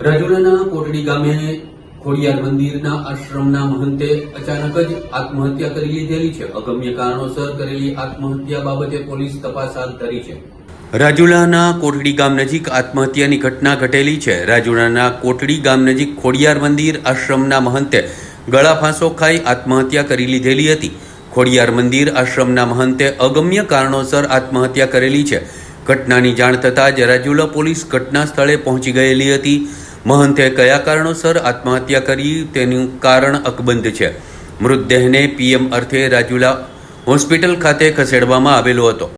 રાજુલાના કોટડી ગામે ખોડિયાર મંદિરના આશ્રમના મહંતે અચાનક જ આત્મહત્યા કરી લીધેલી છે. અગમ્ય કારણોસર કરેલી આત્મહત્યા બાબતે પોલીસ તપાસ હાથ ધરી છે. રાજુલાના કોટડી ગામ નજીક આત્મહત્યાની ઘટના ઘટેલી છે. રાજુલાના કોટડી ગામ નજીક ખોડિયાર મંદિર આશ્રમના મહંતે ગળા ફાંસો ખાઈ આત્મહત્યા કરી લીધેલી હતી. ખોડિયાર મંદિર આશ્રમના મહંતે અગમ્ય કારણોસર આત્મહત્યા કરેલી છે. ઘટનાની જાણ થતાં જ રાજુલા પોલીસ ઘટના સ્થળે પહોંચી ગયેલી હતી. મહંતે કયા કારણોસર આત્મહત્યા કરી તેનું કારણ અકબંધ છે. મૃતદેહને પીએમ અર્થે રાજુલા હોસ્પિટલ ખાતે ખસેડવામાં આવેલો હતો.